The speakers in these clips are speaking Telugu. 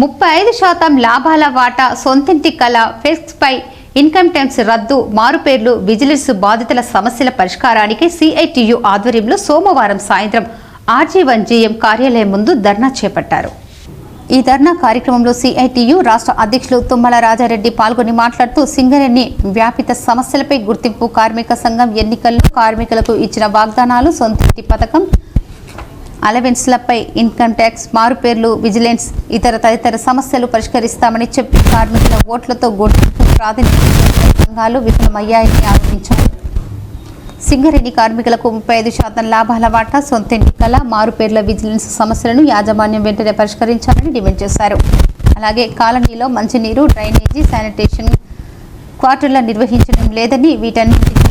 ముప్పై ఐదు శాతం లాభాల వాటా సొంతింటి కల ఫెక్స్పై ఇన్కమ్ ట్యాక్స్ రద్దు మారుపేర్లు విజిలెన్స్ బాధితుల సమస్యల పరిష్కారానికి సిఐటియు ఆధ్వర్యంలో సోమవారం సాయంత్రం ఆర్జీ వన్ జీఎం కార్యాలయం ముందు ధర్నా చేపట్టారు. ఈ ధర్నా కార్యక్రమంలో సిఐటియు రాష్ట్ర అధ్యక్షులు తుమ్మల రాజారెడ్డి పాల్గొని మాట్లాడుతూ సింగరేణి వ్యాపిత సమస్యలపై గుర్తింపు కార్మిక సంఘం ఎన్నికల్లో కార్మికులకు ఇచ్చిన వాగ్దానాలు సొంతింటి పథకం అలవెన్స్లపై ఇన్కమ్ ట్యాక్స్ మారుపేర్లు విజిలెన్స్ ఇతర తదితర సమస్యలు పరిష్కరిస్తామని చెప్పి కార్మికుల ఓట్లతో గుర్తింపు ప్రాతినిధ్యం సంఘాలు విఫలమయ్యాయని ఆరోపించారు. సింగరేణి కార్మికులకు ముప్పై ఐదు శాతం లాభాల వాటా సొంత ఎన్నికల మారుపేర్ల విజిలెన్స్ సమస్యలను యాజమాన్యం వెంటనే పరిష్కరించాలని డిమాండ్ చేశారు. అలాగే కాలనీలో మంచినీరు డ్రైనేజీ శానిటేషన్ క్వార్టర్ల నిర్వహించడం లేదని వీటన్నింటినీ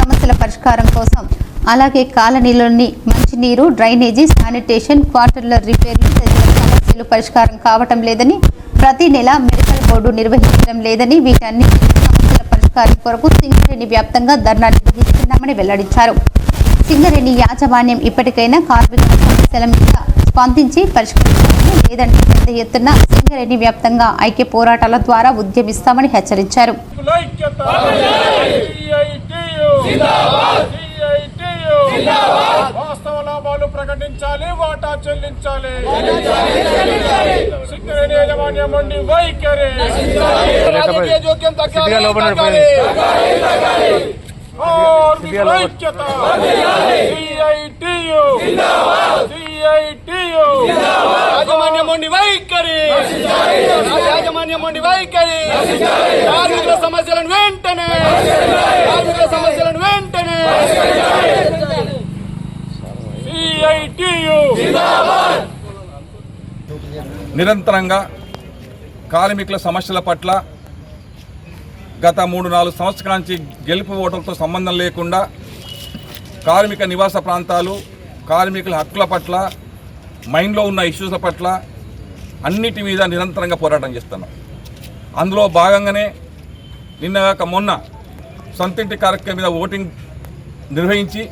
సమస్యల పరిష్కారం కోసం అలాగే కాలనీలోని మంచినీరు డ్రైనేజీ శానిటేషన్ క్వార్టర్ల రిపేర్లు తదితర సమస్యలు పరిష్కారం కావటం లేదని ప్రతి నెల మెడికల్ బోర్డు నిర్వహించడం లేదని వీటన్ని సమస్యల పరిష్కారం కొరకు సింగరేణి వ్యాప్తంగా ధర్నా నిర్వహిస్తున్నామని వెల్లడించారు. సింగరేణి యాజమాన్యం ఇప్పటికైనా కార్మికుల సమస్యల మీద స్పందించి పరిష్కరించాలని లేదంటే పెద్ద ఎత్తున సింగరేణి వ్యాప్తంగా ఐక్య పోరాటాల ద్వారా ఉద్యమిస్తామని హెచ్చరించారు ఐక్యత సిఐటియు సిఐటియు వాస్తవ లాభాలు ప్రకటించాలి వాటా చెల్లించాలి. సింగరేణి యాజమాన్యం నుండి వైఖరి. రాజకీయ జోక్యం తగ్గాలి కార్మికుల ఐక్యత. సిఐటియు. సిఐటియు. యాజమాన్యం నుండి వైఖరి. యాజమాన్యం నుండి వైఖరి. కార్మికుల సమస్యలను వెంటనే కార్మికుల సమస్యలను వెంటనే సిఐటియు నిరంతరంగా కార్మికుల సమస్యల పట్ల గత మూడు నాలుగు సంవత్సరాల నుంచి గెలుపు ఓటర్లతో సంబంధం లేకుండా కార్మిక నివాస ప్రాంతాలు కార్మికుల హక్కుల పట్ల మైండ్లో ఉన్న ఇష్యూస్ పట్ల అన్నిటి మీద నిరంతరంగా పోరాటం చేస్తున్నాం. అందులో భాగంగానే నిన్నగాక మొన్న సొంతింటి కార్యక్రమం మీద ఓటింగ్ నిర్వహించి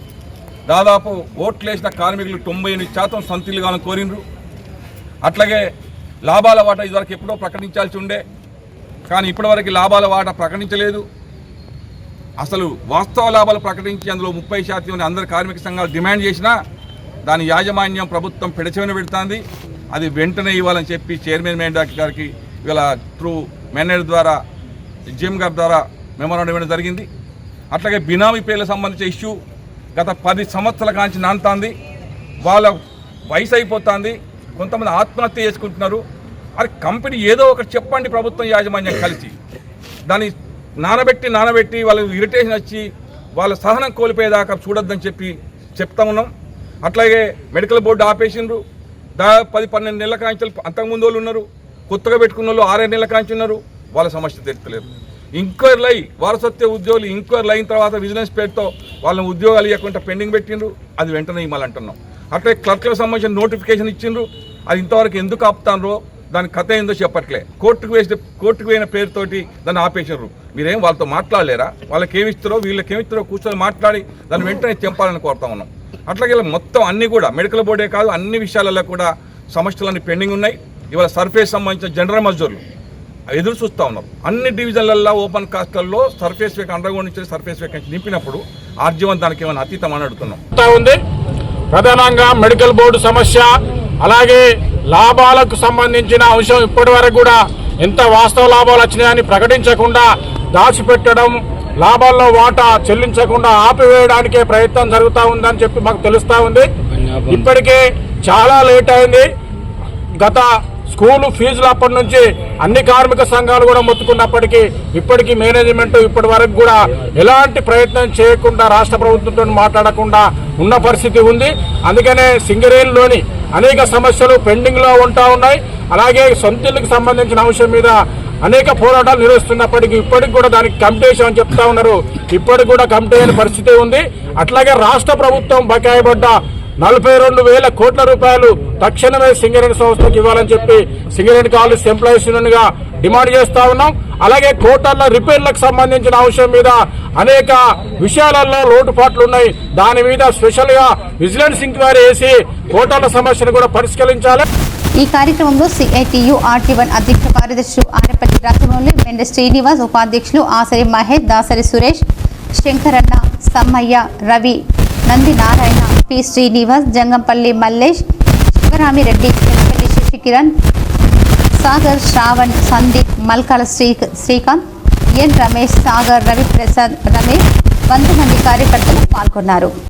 దాదాపు ఓట్లేసిన కార్మికులు తొంభై ఎనిమిది శాతం సొంతిల్లు కోరిండ్రు. అట్లాగే లాభాల వాటా ఇదివరకు ఎప్పుడో ప్రకటించాల్సి ఉండే కానీ ఇప్పటివరకు లాభాల వాటా ప్రకటించలేదు. అసలు వాస్తవ లాభాలు ప్రకటించి అందులో ముప్పై శాతం అని అందరు కార్మిక సంఘాలు డిమాండ్ చేసినా దాని యాజమాన్యం ప్రభుత్వం పెడచెవిన పెడుతుంది. అది వెంటనే ఇవ్వాలని చెప్పి చైర్మన్ మేండాక్ గారికి ఇవాళ త్రూ మేనేజర్ ద్వారా జిమ్ గారి ద్వారా మెమోరాండం ఇవ్వడం జరిగింది. అట్లాగే బినామీ పేర్లకు సంబంధించిన ఇష్యూ గత పది సంవత్సరాల కాంచి నానుతాంది. వాళ్ళ వయసు అయిపోతుంది. కొంతమంది ఆత్మహత్య చేసుకుంటున్నారు. అరే కంపెనీ ఏదో ఒకటి చెప్పండి ప్రభుత్వం యాజమాన్యం కలిసి. దాన్ని నానబెట్టి నానబెట్టి వాళ్ళకి ఇరిటేషన్ వచ్చి వాళ్ళ సహనం కోల్పోయేదాకా చూడొద్దని చెప్పి చెప్తా ఉన్నాం. అట్లాగే మెడికల్ బోర్డు ఆపేసిండ్రు. దాదాపు పది పన్నెండు నెలల కాంచెలు అంతకుముందు వాళ్ళు ఉన్నారు. కొత్తగా పెట్టుకున్న వాళ్ళు ఆరేడు నెలల కాంచి ఉన్నారు. వాళ్ళ సమస్య తెచ్చలేదు ఇంక్వైర్లు అయ్యి వారసత్వ ఉద్యోగులు ఇంక్వైర్లు అయిన తర్వాత విజిలెన్స్ పేరుతో వాళ్ళని ఉద్యోగాలు ఇవ్వకుండా పెండింగ్ పెట్టిండ్రు. అది వెంటనే ఇవ్వాలంటున్నాం. అట్లే క్లర్క్లకు సంబంధించిన నోటిఫికేషన్ ఇచ్చిండ్రు. అది ఇంతవరకు ఎందుకు ఆపుతానో దాని కథ ఏందో చెప్పట్లే. కోర్టుకు వేసిన కోర్టుకు పోయిన పేరుతోటి దాన్ని ఆపేసినారు మీరేం వాళ్ళతో మాట్లాడలేరా? వాళ్ళకి ఏమిస్తారో వీళ్ళకి ఏమి ఇస్తారో కూర్చొని మాట్లాడి దాన్ని వెంటనే తెంపాలని కోరుతా ఉన్నాం. అట్లాగే ఇలా మొత్తం అన్ని కూడా మెడికల్ బోర్డే కాదు అన్ని విషయాలలో కూడా సమస్యలన్నీ పెండింగ్ ఉన్నాయి. ఇవాళ సర్ఫేస్ సంబంధించిన జనరల్ మజ్దూర్లు ఎదురు చూస్తూ ఉన్నారు. అన్ని డివిజన్లలో ఓపెన్ కాస్ట్లలో సర్ఫేస్ వేక అండర్గ్రౌండ్ నుంచి సర్ఫేస్ వేకెన్సీ నింపినప్పుడు ఆర్జీవన్ దానికి ఏమైనా అతీతం అని అడుగుతున్నాం. ఉంది. ప్రధానంగా మెడికల్ బోర్డు సమస్య అలాగే లాభాలకు సంబంధించిన అంశం ఇప్పటి వరకు కూడా ఎంత వాస్తవ లాభాలు వచ్చినాయని ప్రకటించకుండా దాచిపెట్టడం లాభాల్లో వాటా చెల్లించకుండా ఆపివేయడానికే ప్రయత్నం జరుగుతూ ఉందని చెప్పి మాకు తెలుస్తా ఉంది. ఇప్పటికే చాలా లేట్ అయింది. గత స్కూలు ఫీజులు అప్పటి నుంచి అన్ని కార్మిక సంఘాలు కూడా మొత్తుకున్నప్పటికీ ఇప్పటికీ మేనేజ్మెంట్ ఇప్పటి వరకు కూడా ఎలాంటి ప్రయత్నం చేయకుండా రాష్ట్ర ప్రభుత్వంతో మాట్లాడకుండా ఉన్న పరిస్థితి ఉంది. అందుకనే సింగరేణిలోని అనేక సమస్యలు పెండింగ్లో ఉంటా ఉన్నాయి. అలాగే సొంతిల్లుకు సంబంధించిన అంశం మీద అనేక పోరాటాలు నిర్వహిస్తున్నప్పటికీ ఇప్పటికి కూడా దానికి కమిటీ అని చెప్తా ఉన్నారు. ఇప్పటికి కూడా కమిటీ అయిన పరిస్థితి ఉంది. అట్లాగే రాష్ట్ర ప్రభుత్వం బకాయి పడ్డ నలభై రెండు వేల కోట్ల రూపాయలు తక్షణమే సింగరేణి సంస్థకు ఇవ్వాలని చెప్పి సింగరేణి కాలేజ్ ఎంప్లాయీస్ యూనియన్గా డిమాండ్ చేస్తా ఉన్నాం. అలాగే కోటర్ల రిపేర్లకు సంబంధించిన అంశం మీద అనేక విషయాలలో లోటుపాట్లు ఉన్నాయి. దాని మీద స్పెషల్గా విజిలెన్స్ ఎంక్వైరీ వేసి కోటర్ల సమస్యను కూడా పరిష్కరించాలి. ఈ కార్యక్రమంలో సిఐటియు ఆర్టీ వన్ అధ్యక్ష కార్యదర్శులు ఆరపల్లి రాజమౌళి వెండ శ్రీనివాస్ ఉపాధ్యక్షులు ఆసరి మహేష్ దాసరి సురేష్ శంకరన్న సమ్మయ్య రవి నంది నారాయణ పి శ్రీనివాస్ జంగంపల్లి మల్లేష్ శివరామిరెడ్డి చెంపల్లి శశికిరణ్ సాగర్ శ్రావణ్ సందీప్ మల్కాల శ్రీ శ్రీకాంత్ ఎన్ రమేష్ సాగర్ రవిప్రసాద్ రమేష్ వంద మంది కార్యకర్తలు పాల్గొన్నారు.